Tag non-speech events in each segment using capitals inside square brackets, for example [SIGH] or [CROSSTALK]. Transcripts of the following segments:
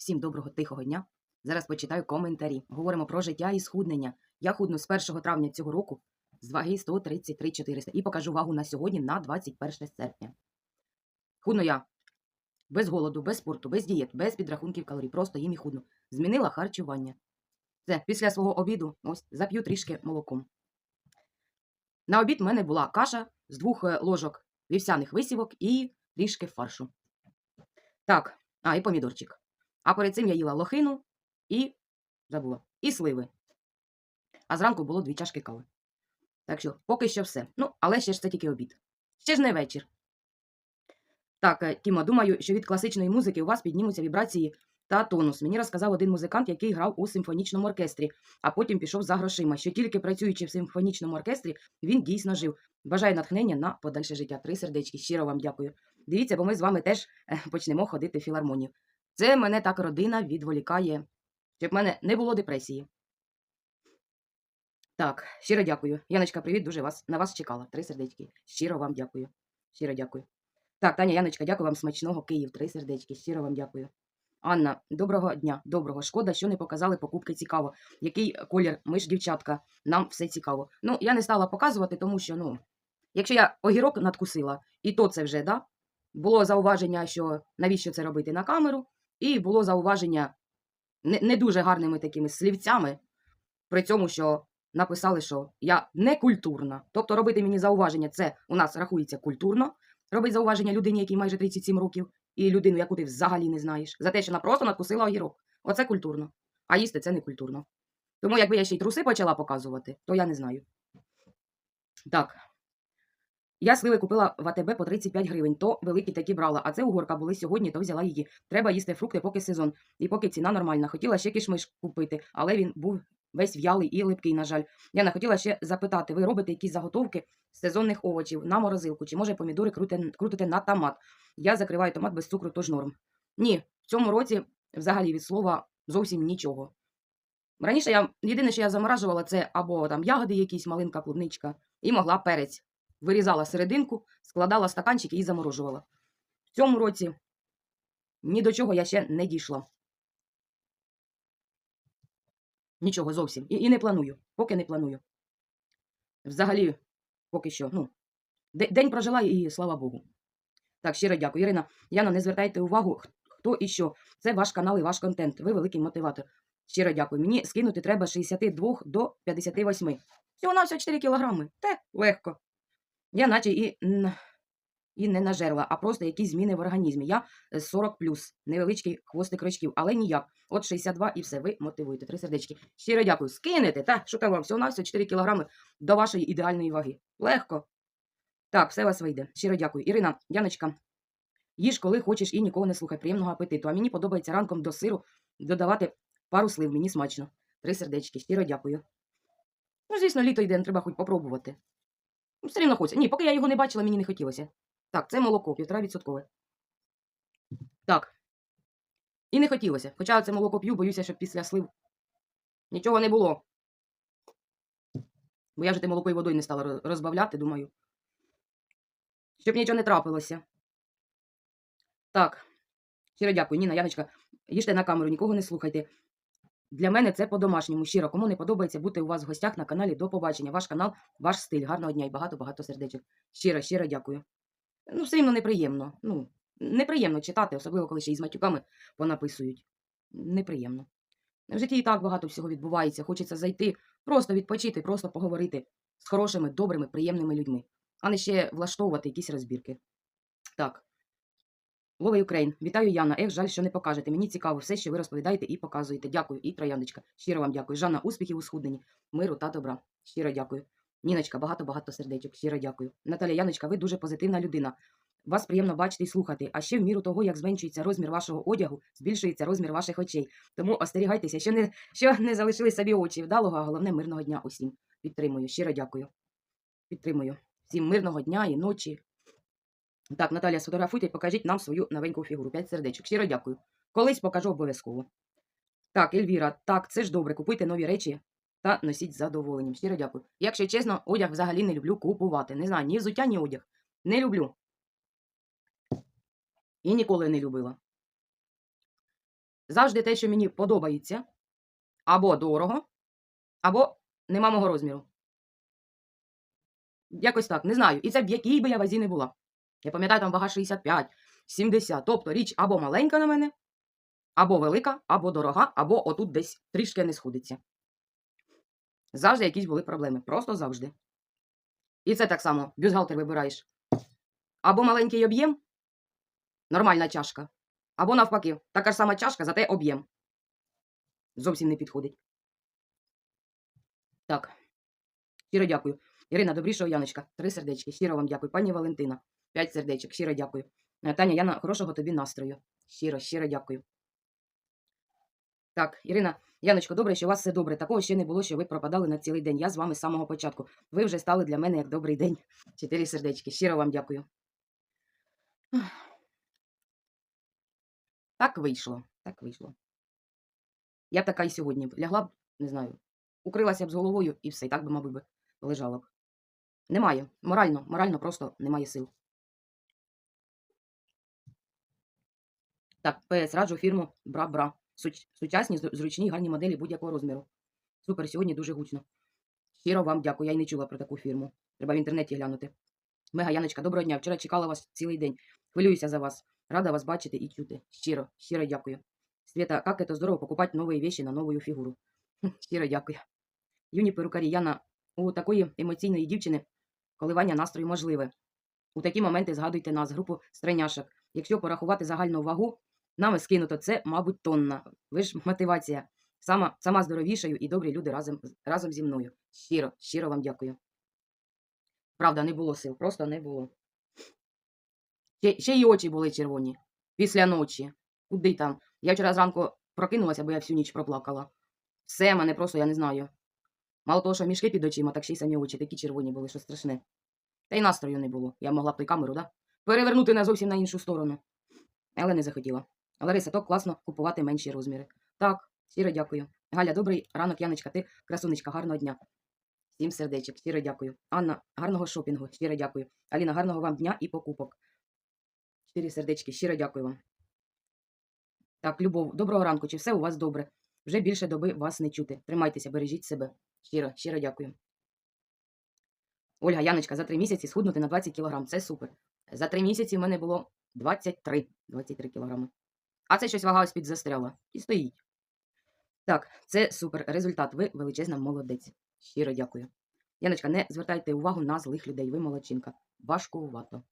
Всім доброго тихого дня. Зараз почитаю коментарі. Говоримо про життя і схуднення. Я худну з 1 травня цього року з ваги 133 400 і покажу вагу на сьогодні на 21 серпня. Худну я без голоду, без спорту, без дієт, без підрахунків калорій. Просто їм і худну. Змінила харчування. Це після свого обіду ось зап'ю трішки молоком. На обід в мене була каша з двох е, ложок вівсяних висівок і трішки фаршу. Так, а, і помідорчик. А перед цим я їла лохину і забула, і сливи. А зранку було дві чашки кави. Так що, поки що все. Ну, але ще ж це тільки обід. Ще ж не вечір. Так, е, Тімо, думаю, що від класичної музики у вас піднімуться вібрації та тонус. Мені розказав один музикант, який грав у симфонічному оркестрі, а потім пішов за грошима. Що тільки працюючи в симфонічному оркестрі, він дійсно жив. Бажаю натхнення на подальше життя. Три сердечки. Щиро вам дякую. Дивіться, бо ми з вами теж е, почнемо ходити в філармонію. Це мене так родина відволікає, щоб в мене не було депресії. Так, щиро дякую. Яночка, привіт, дуже вас на вас чекала. Три сердечки. Щиро вам дякую. Щиро дякую. Так, Таня, Яночка, дякую вам смачного Київ. Три сердечки. Щиро вам дякую. Анна, доброго дня, доброго. Шкода, що не показали покупки цікаво. Який колір? Ми ж дівчатка, нам все цікаво. Ну, я не стала показувати, тому що, ну, якщо я огірок надкусила, і то це вже, да? Було зауваження, що навіщо це робити на камеру, і було зауваження не, не дуже гарними такими слівцями, при цьому, що написали, що я не культурна. Тобто робити мені зауваження, це у нас рахується культурно. Робить зауваження людині, якій майже 37 років, і людину, яку ти взагалі не знаєш, за те, що вона просто надкусила огірок. Оце культурно. А їсти це не культурно. Тому якби я ще й труси почала показувати, то я не знаю. Так. Я сливи купила в АТБ по 35 гривень, то великі такі брала, а це угорка були сьогодні, то взяла її. Треба їсти фрукти, поки сезон, і поки ціна нормальна. Хотіла ще кишмиш купити, але він був весь в'ялий і липкий, на жаль. Яна, хотіла ще запитати, ви робите якісь заготовки з сезонних овочів на морозилку, чи може помідори крутите, крутите на томат? Я закриваю томат без цукру, тож норм. Ні, в цьому році взагалі від слова зовсім нічого. Раніше я єдине, що я заморажувала, це або там ягоди, якісь малинка, клубничка, і могла перець. Вирізала серединку, складала стаканчики і заморожувала. В цьому році ні до чого я ще не дійшла. Нічого зовсім. І, і не планую. Поки не планую. Взагалі, поки що, ну, день прожила і слава Богу. Так, щиро дякую. Ірина, Яна, не звертайте увагу, хто і що. Це ваш канал і ваш контент. Ви великий мотиватор. Щиро дякую. Мені скинути треба з 62 до 58. Всього на всього 4 кілограми. Те, легко. Я наче і, і не нажерла, а просто якісь зміни в організмі. Я е, 40 невеличкий хвостик рочків, але ніяк. От 62 і все, ви мотивуєте. Три сердечки. Щиро дякую. Скинете, та, що там вам, всього на всього 4 кілограми до вашої ідеальної ваги. Легко. Так, все вас вийде. Щиро дякую. Ірина, Яночка, їж, коли хочеш і нікого не слухай. Приємного апетиту. А мені подобається ранком до сиру додавати пару слив. Мені смачно. Три сердечки. Щиро дякую. Ну, звісно, літо йде, треба хоч попробувати. Ну, все рівно хочеться. Ні, поки я його не бачила, мені не хотілося. Так, це молоко, півтора відсоткове. Так. І не хотілося. Хоча це молоко п'ю, боюся, щоб після слив нічого не було. Бо я вже те молоко і водою не стала розбавляти, думаю. Щоб нічого не трапилося. Так. Щиро дякую, Ніна, Яночка. Їжте на камеру, нікого не слухайте. Для мене це по-домашньому. Щиро, кому не подобається бути у вас в гостях на каналі, до побачення. Ваш канал, ваш стиль. Гарного дня і багато-багато сердечок. Щиро, щиро дякую. Ну, все рівно неприємно. Ну, неприємно читати, особливо коли ще й з матюками понаписують. Неприємно. В житті і так багато всього відбувається. Хочеться зайти, просто відпочити, просто поговорити з хорошими, добрими, приємними людьми, а не ще влаштовувати якісь розбірки. Так. Ловий Україн, вітаю Яна. Ех, жаль, що не покажете. Мені цікаво все, що ви розповідаєте і показуєте. Дякую. І трояндочка. Щиро вам дякую. Жанна, успіхів у схудненні, миру та добра. Щиро дякую. Ніночка, багато-багато сердечок. Щиро дякую. Наталя Яночка, ви дуже позитивна людина. Вас приємно бачити і слухати. А ще в міру того, як зменшується розмір вашого одягу, збільшується розмір ваших очей. Тому остерігайтеся, що не, що не залишили собі очі. Вдалого, а головне мирного дня усім. Підтримую. Щиро дякую. Підтримую. Всім мирного дня і ночі. Так, Наталя, сфотографуйте і покажіть нам свою новеньку фігуру. П'ять сердечок. Щиро дякую. Колись покажу обов'язково. Так, Ельвіра, так, це ж добре. Купуйте нові речі та носіть з задоволенням. Щиро дякую. Якщо чесно, одяг взагалі не люблю купувати. Не знаю, ні взуття, ні одяг. Не люблю. І ніколи не любила. Завжди те, що мені подобається, або дорого, або нема мого розміру. Якось так, не знаю. І це б якій би я вазі не була. Я пам'ятаю, там вага 65, 70. Тобто річ або маленька на мене, або велика, або дорога, або отут десь трішки не сходиться. Завжди якісь були проблеми. Просто завжди. І це так само. Бюстгальтер вибираєш. Або маленький об'єм, нормальна чашка, або навпаки, така ж сама чашка, зате об'єм. Зовсім не підходить. Так. Щиро дякую. Ірина Добрішого Яночка, три сердечки. Щиро вам дякую. Пані Валентина, п'ять сердечок. Щиро дякую. Е, Таня Яна, хорошого тобі настрою. Щиро, щиро дякую. Так, Ірина, Яночко, добре, що у вас все добре. Такого ще не було, що ви пропадали на цілий день. Я з вами з самого початку. Ви вже стали для мене як добрий день. Чотири сердечки. Щиро вам дякую. Так вийшло. Так вийшло. Я б така і сьогодні лягла б, не знаю, укрилася б з головою і все, і так би, мабуть, лежала б. Немає. Морально, морально просто немає сил. Так, ПС раджу фірму Бра-Бра. Сучасні, зручні, гарні моделі будь-якого розміру. Супер, сьогодні дуже гучно. Щиро вам дякую. Я й не чула про таку фірму. Треба в інтернеті глянути. Мега Яночка, доброго дня. Вчора чекала вас цілий день. Хвилююся за вас. Рада вас бачити і чути. Щиро, щиро дякую. Света, как это здорово покупать новые вещи на новую фігуру. Щиро дякую. Юні перукарі, Яна, у такої емоційної дівчини коливання настрою можливе. У такі моменти згадуйте нас, групу стреняшок. Якщо порахувати загальну вагу, нами скинуто це, мабуть, тонна. Ви ж мотивація. Сама, сама здоровішаю і добрі люди разом, разом зі мною. Щиро, щиро вам дякую. Правда, не було сил, просто не було. Ще, ще й очі були червоні. Після ночі. Куди там? Я вчора зранку прокинулася, бо я всю ніч проплакала. Все, мене просто, я не знаю. Мало того, що мішки під очима, так ще й самі очі такі червоні були, що страшне. Та й настрою не було. Я могла б той камеру, да? Перевернути на зовсім на іншу сторону. Але не захотіла. Лариса, то класно купувати менші розміри. Так, щиро дякую. Галя, добрий ранок, Яночка, ти красунечка, гарного дня. Всім сердечок, щиро дякую. Анна, гарного шопінгу, щиро дякую. Аліна, гарного вам дня і покупок. Чотири сердечки, щиро дякую вам. Так, Любов, доброго ранку. Чи все у вас добре? Вже більше доби вас не чути. Тримайтеся, бережіть себе. Щиро, щиро дякую. Ольга, Яночка, за три місяці схуднути на 20 кг. Це супер. За три місяці в мене було 23, 23 кілограми. А це щось вага ось під застряла. І стоїть. Так, це супер. Результат. Ви величезна молодець. Щиро дякую. Яночка, не звертайте увагу на злих людей. Ви молодчинка. Важкувато.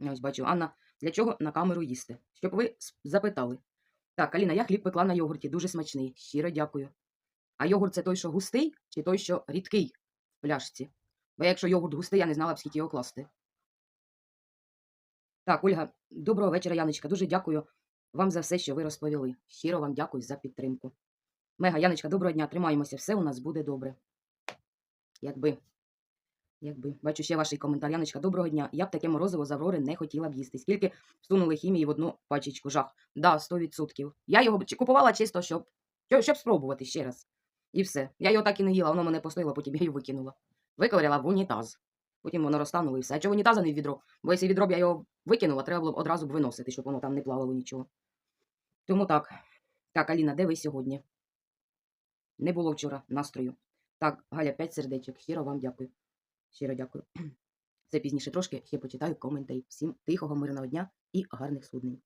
Я ось бачу, Анна, для чого на камеру їсти? Щоб ви запитали. Так, Аліна, я хліб пекла на йогурті, дуже смачний. Щиро дякую. А йогурт це той, що густий, чи той, що рідкий в пляшці? Бо якщо йогурт густий, я не знала б, скільки його класти. Так, Ольга, доброго вечора, Яночка. Дуже дякую вам за все, що ви розповіли. Щиро вам дякую за підтримку. Мега, Яночка, доброго дня, тримаємося, все у нас буде добре. Якби. Якби. Бачу ще ваш коментар. Яночка, доброго дня. Я б таке морозиво з Аврори не хотіла б їсти. Скільки всунули хімії в одну пачечку. Жах. Да, 100%. Я його купувала чисто, щоб, щоб спробувати ще раз. І все. Я його так і не їла, воно мене постояло, потім я його викинула. Виковиряла в унітаз. Потім воно розтануло і все. А чого унітаза не в відро? Бо якщо відро б я його викинула, треба було б одразу б виносити, щоб воно там не плавало нічого. Тому так. Так, Аліна, де ви сьогодні? Не було вчора настрою. Так, Галя, 5 сердечок. Щиро вам дякую. Щиро дякую. [CLEARS THROAT] Це пізніше трошки ще почитаю коментарі. Всім тихого, мирного дня і гарних суднень.